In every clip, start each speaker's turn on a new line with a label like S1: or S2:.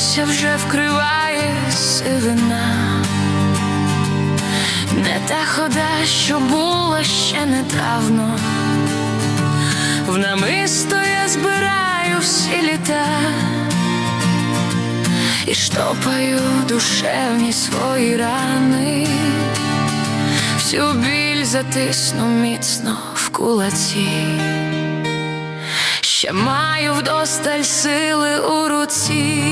S1: волосся вже вкриває сивина, не та хода, що була ще недавно. В намисто я збираю всі літа і штопаю душевні свої рани, всю біль затисну міцно в кулаці. Ще маю вдосталь сили у руці.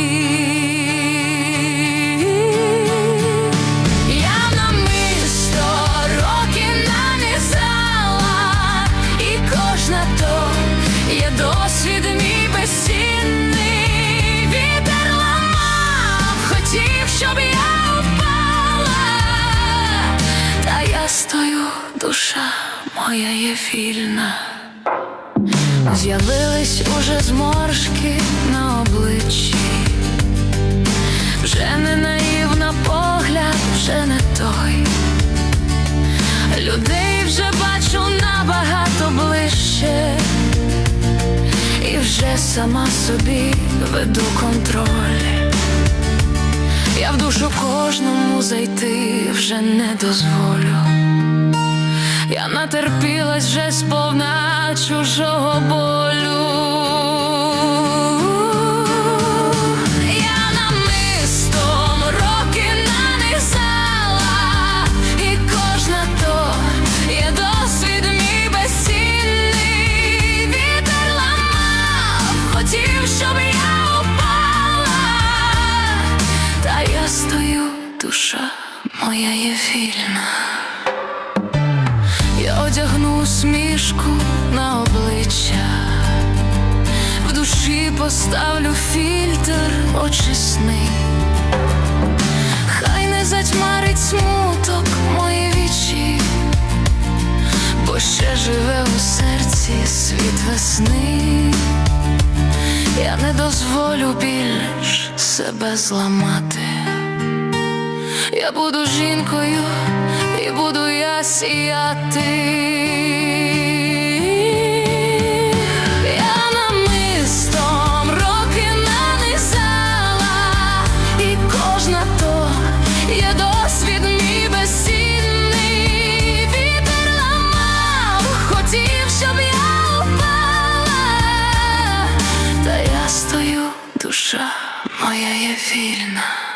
S1: Душа моя є вільна. З'явились уже зморшки на обличчі, вже не наївна погляд, вже не той. Людей вже бачу набагато ближче, і вже сама собі веду контроль. Я в душу кожному зайти вже не дозволю. Я натерпілась вже сповна чужого болю. Стою, душа моя є вільна. Одягну усмішку на обличчя, в душі поставлю фільтр очисний, хай не затьмарить смуток мої вічі, бо ще живе у серці світ весни. Я не дозволю більш себе зламати. Я буду жінкою сіяти. Я намистом роки нанизала, і кожна то є досвід мій безцінний Вітер хотів, щоб я упала, та я стою, душа моя вільна.